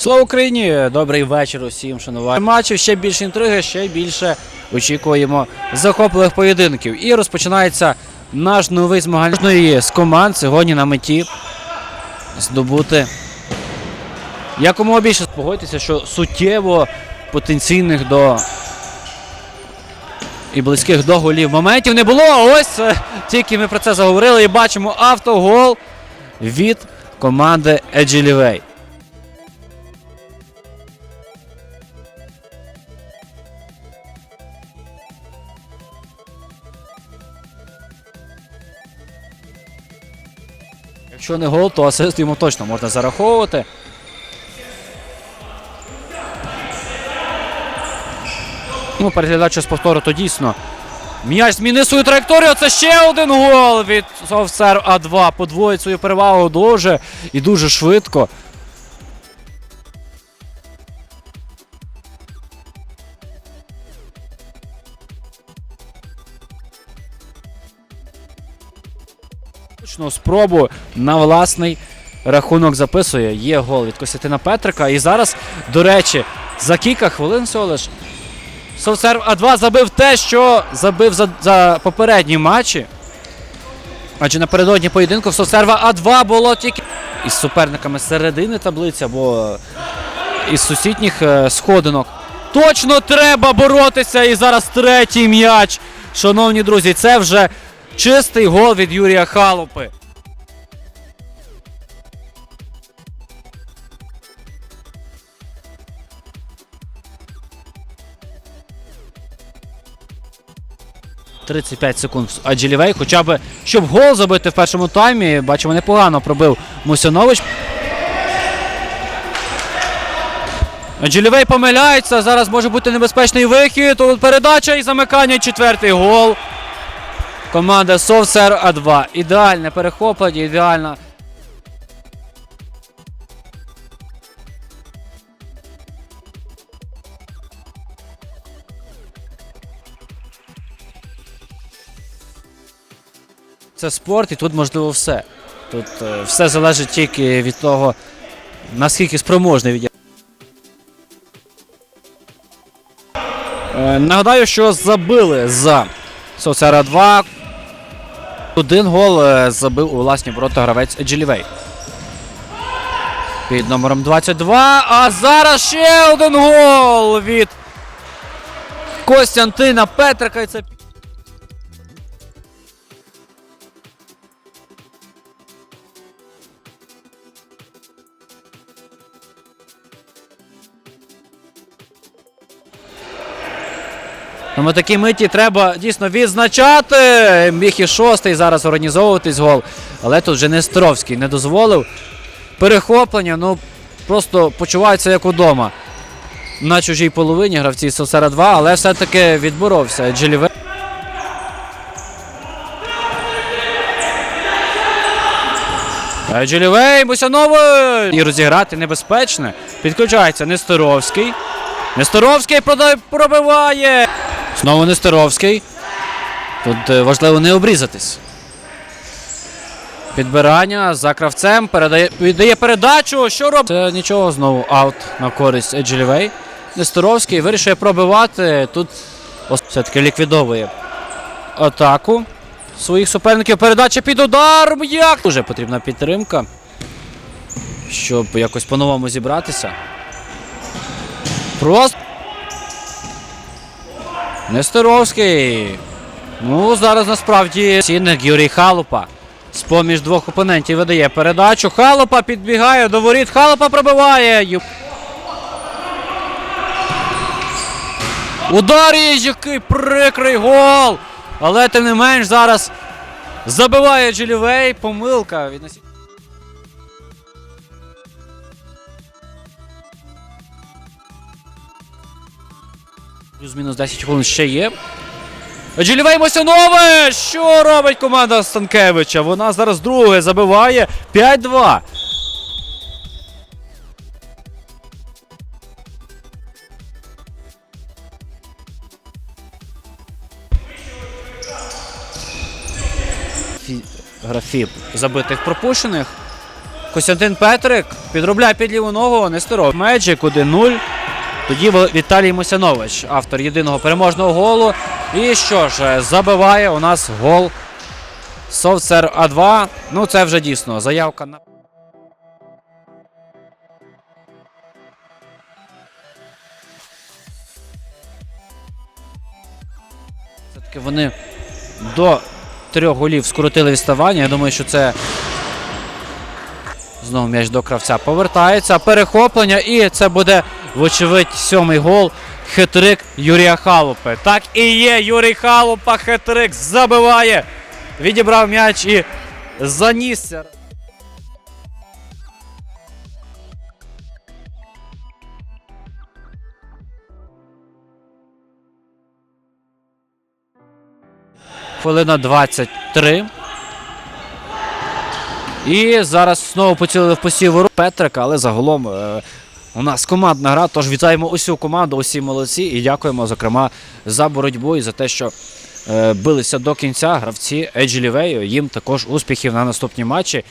Слава Україні! Добрий вечір усім шанувальникам матчів. Ще більше інтриги, ще більше очікуємо захопливих поєдинків. І розпочинається наш новий змагальний з команд сьогодні на меті здобути якомога більше. Погодьтеся, що суттєво потенційних до і близьких до голів моментів не було. Ось е, тільки ми про це заговорили і бачимо автогол від команди Еджилівей. Якщо не гол, то асист йому точно можна зараховувати. Ну, Переглядачу з повтору, то дійсно. М'яч змінив свою траєкторію. Це ще один гол від Совсер А2. Подвоїть свою перевагу дуже і дуже швидко. Точну спробу на власний рахунок записує. Є гол від Костянтина Петрика. І зараз, до речі, за кілька хвилин всього лиш Совсерв А2 забив те, що забив за, за попередні матчі. Адже напередодні поєдинку в Совсерва А2 було тільки із суперниками середини таблиці або із сусідніх е, сходинок. Точно треба боротися! І зараз третій м'яч. Шановні друзі, це вже чистий гол від Юрія Халупи. «35 секунд Аджилівей, хоча б щоб гол забити в першому таймі. Бачимо, непогано пробив Мусянович. Аджилівей помиляється. Зараз може бути небезпечний вихід. Передача і замикання. Четвертий гол. Команда Совсер А2. Ідеальне перехоплення, ідеальна. Це спорт, і тут можливо все. Тут е, все залежить тільки від того, наскільки спроможний від. Е, Нагадаю, що забили за Соцера 2. Один гол е, забив у власні ворота гравець Еджилівей. Під номером 22. А зараз ще один гол від Костянтина Петрика. І це Тому такій миті треба дійсно відзначати. Міг і шостий зараз організовуватись гол. Але тут вже Нестеровський не дозволив. Перехоплення, ну просто почуваються як удома. На чужій половині гравці Сосера 2, але все-таки відборовся Джиліве. Джилівей, Бусянович! І розіграти небезпечне. Підключається Нестеровський. Нестеровський пробиває. Знову Нестеровський. Тут е, важливо не обрізатись. Підбирання за кравцем. Передає, віддає передачу. Що робить? Це нічого знову аут на користь Еджелівей. Нестеровський вирішує пробивати. Тут все-таки ліквідовує атаку своїх суперників. Передача під удар. Як? Дуже потрібна підтримка, щоб якось по-новому зібратися. Просто. Нестеровський. Ну, зараз насправді цінник Юрій Халупа. З-поміж двох опонентів видає передачу. Халупа підбігає до воріт. Халупа пробиває. Удар який прикрий гол. Але тим не менш зараз забиває Джилівей. Помилка Плюс-мінус 10 хвилин ще є. Джилівей Мосянович! Що робить команда Станкевича? Вона зараз друге забиває 5-2. Фі- Графі забитих пропущених. Костянтин Петрик підробляє під ліву ногу Нестеров. Меджик 1-0. Тоді Віталій Мусянович, автор єдиного переможного голу. І що ж, е, забиває у нас гол Совцер А2. Ну, це вже дійсно заявка на. Все-таки вони до трьох голів скоротили відставання. Я думаю, що це знову м'яч до кравця повертається. Перехоплення, і це буде, вочевидь, сьомий гол. Хитрик Юрія Халупи. Так і є. Юрій Халупа хитрик забиває. Відібрав м'яч і занісся. Хвилина 23. І зараз знову поцілили в посів Петрика, але загалом е, у нас командна гра. Тож вітаємо усю команду, усі молодці і дякуємо, зокрема, за боротьбу і за те, що е, билися до кінця гравці Еджі Лівею. Їм також успіхів на наступні матчі.